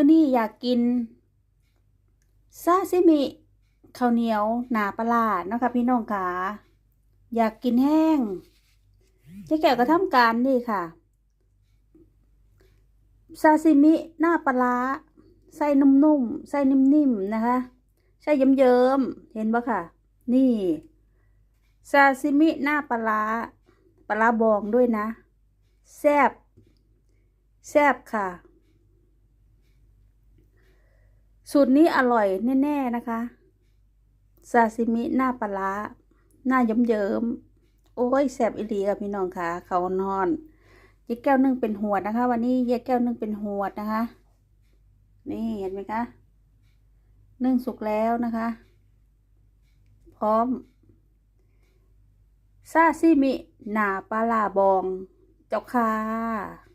มื้อนี้อยากกินซาซิมิข้าวเหนียวหนาปลาร้าเนาะคะพี่น้องค่ะอยากกินแห้งเจ๊แก้วก็ทำการนี่ค่ะซาซิมิหน้าปลาร้าไส้นุ่มๆไส้นิ่มๆนะคะไส้เยิ้มๆเห็นปะค่ะ นี่ซาซิมิหน้าปลาปลาบองด้วยนะ แซบแซบค่ะ สูตรนี้อร่อยแน่ ๆ นะคะ ซาซิมิหน้าปลาร้าหน้าเยิ้มๆ โอ้ยแซ่บอีหลีค่ะพี่น้องค่ะ เขานอนยายแก้วนึ่งเป็นหัวดนะคะ วันนี้ยายแก้วนึ่งเป็นหัวดนะคะ นี่เห็นไหมคะ นึ่งสุกแล้วนะคะ พร้อม ซาซิมิหน้าปลาร้าบอง เจ้าค่ะ